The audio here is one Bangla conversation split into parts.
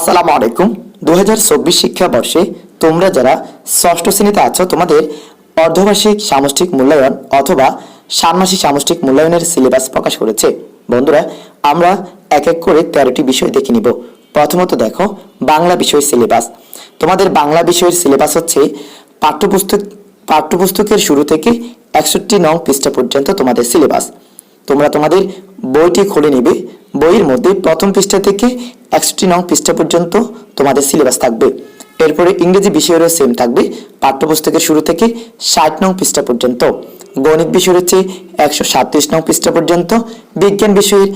আসসালামু আলাইকুম। দু হাজার চব্বিশ শিক্ষাবর্ষে তোমরা যারা ষষ্ঠ শ্রেণীতে আছো, তোমাদের অর্ধবার্ষিক সামষ্টিক মূল্যায়ন অথবা ষান্মাসিক সামষ্টিক মূল্যায়নের সিলেবাস প্রকাশ করেছে। বন্ধুরা, আমরা এক এক করে তেরোটি বিষয় দেখে নিব। প্রথমত দেখো, বাংলা বিষয় সিলেবাস। তোমাদের বাংলা বিষয়ের সিলেবাস হচ্ছে পাঠ্যপুস্তক, পাঠ্যপুস্তকের শুরু থেকে একষট্টি নং পৃষ্ঠা পর্যন্ত তোমাদের সিলেবাস। তোমরা তোমাদের বইটি খুলে নেবে বইয়ের মধ্যে প্রথম পৃষ্ঠা থেকে একষট্টি নং পৃষ্ঠা পর্যন্ত তোমাদের সিলেবাস থাকবে। এরপরে ইংরেজি বিষয়েরও সেম থাকবে, পাঠ্যপুস্তকের শুরু থেকে ষাট নং পৃষ্ঠা পর্যন্ত। গণিত বিষয় হচ্ছে একশো সাতত্রিশ নং পৃষ্ঠা পর্যন্ত, বিজ্ঞান বিষয়ের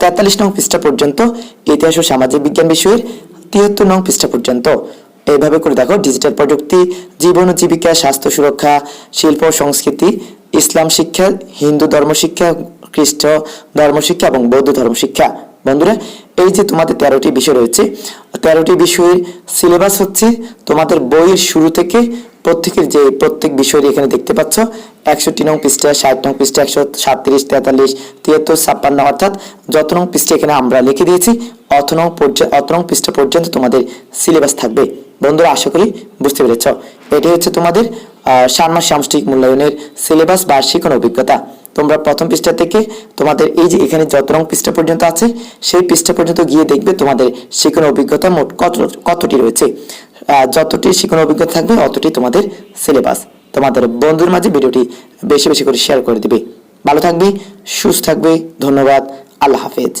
তেতাল্লিশ নং পৃষ্ঠা পর্যন্ত, ইতিহাস ও সামাজিক বিজ্ঞান বিষয়ের তিয়াত্তর নং পৃষ্ঠা পর্যন্ত। এইভাবে করে দেখো ডিজিটাল প্রযুক্তি, জীবন ও জীবিকা, স্বাস্থ্য সুরক্ষা, শিল্প সংস্কৃতি, ইসলাম শিক্ষা, হিন্দু ধর্ম শিক্ষা খ্রিস্ট ধর্ম শিক্ষা এবং বৌদ্ধ ধর্ম শিক্ষা বন্ধুরা এই যে তোমাদের তেরোটি বিষয় রয়েছে তেরোটি বিষয়ের সিলেবাস হচ্ছে তোমাদের বইয়ের শুরু থেকে প্রত্যেকের যে প্রত্যেক বিষয় এখানে দেখতে পাচ্ছ একষট্টি নং পৃষ্ঠা ষাট নং পৃষ্ঠা একশো সাতত্রিশ তেতাল্লিশ তিয়াত্তর ছাপ্পান্ন অর্থাৎ যত নং পৃষ্ঠা এখানে আমরা লিখে দিয়েছি অত নং পর্যন্ত অত নং পৃষ্ঠা পর্যন্ত তোমাদের সিলেবাস থাকবে। বন্ধুরা আশা করি বুঝতে পেরেছ। এটি হচ্ছে তোমাদের আহ, ষান্মাস সামষ্টিক মূল্যায়নের সিলেবাস বার্ষিক অভিজ্ঞতা। তোমরা প্রথম পৃষ্ঠা থেকে তোমাদের এই যে এখানে যত রং পৃষ্ঠা পর্যন্ত আছে, সেই পৃষ্ঠা পর্যন্ত গিয়ে দেখবে তোমাদের শিখন অভিজ্ঞতা মোট কত, কতটি রয়েছে। যতটি শিখন অভিজ্ঞতা থাকবে, অতটি তোমাদের সিলেবাস তোমাদের বন্ধুর মাঝে ভিডিওটি বেশি বেশি করে শেয়ার করে দিবে। ভালো থাকবে, সুস্থ থাকবে। ধন্যবাদ। আল্লাহ হাফেজ।